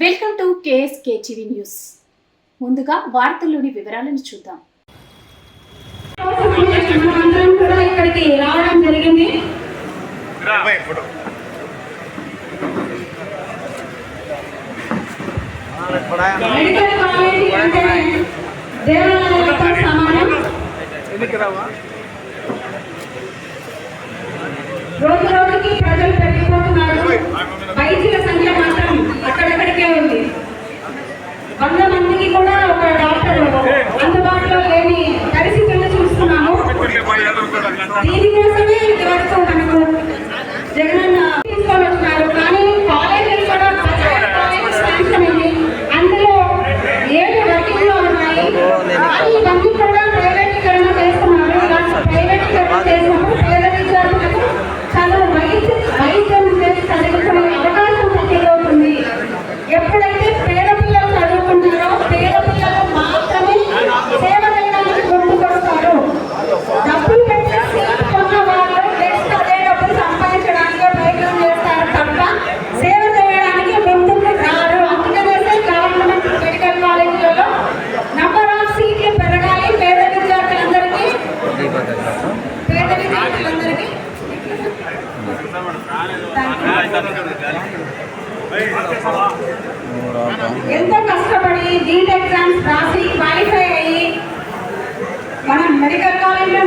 Welcome to KSK TV news. ముందుగా వార్తల్లోని వివరాలను చూద్దాం. మనమందరం కూడా ఇక్కడికి రావడం జరిగింది మెడికల్ కాలేజీ అంటే దేవాలయాలతో సమానం రోజు దీనికోసమే ఇదివరకు మనకు జగనన్న తీసుకొని కానీ కాలేజీలు కూడా శాంక్షన్ అందులో ఏడు వర్కింగ్ ఉన్నాయి. కానీ ఇవన్నీ కూడా ప్రైవేటీకరణ చేస్తున్నారు. ప్రైవేటీకరణ చేసినప్పుడు పేద విద్యార్థులకు చదువు వైద్య వైద్యం చేసి చదువుకునే అవకాశం ఉంది. ఎప్పుడైతే పేద పిల్లలు చదువుకుంటారో పేద ఎంతో కష్టపడి నీట్ ఎగ్జామ్స్ రాసి క్వాలిఫై అయ్యి మనం మెడికల్ కాలేజ్లో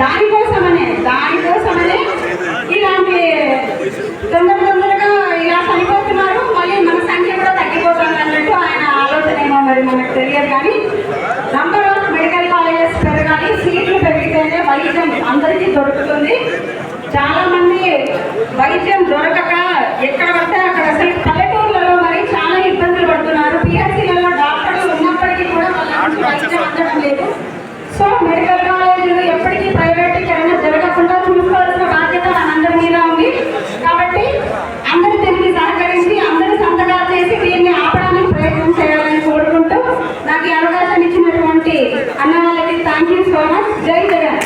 దానికోసమనే దానికోసమనే ఇలాంటి తొందర తొందరగా ఇలా చనిపోతున్నారు. మళ్ళీ మన సంఖ్య కూడా తగ్గిపోతుంది అన్నట్టు ఆయన ఆలోచన ఏమో మరి మనకు తెలియదు కానీ నంబర్ ఆఫ్ మెడికల్ కాలేజెస్ పెరగాలి సీట్లు పెరిగితేనే వైద్యం అందరికీ దొరుకుతుంది. చాలా మంది వైద్యం దొరకక కమిటీ అన్న వాళ్ళకి థ్యాంక్ యూ సో మచ్ జై జగన్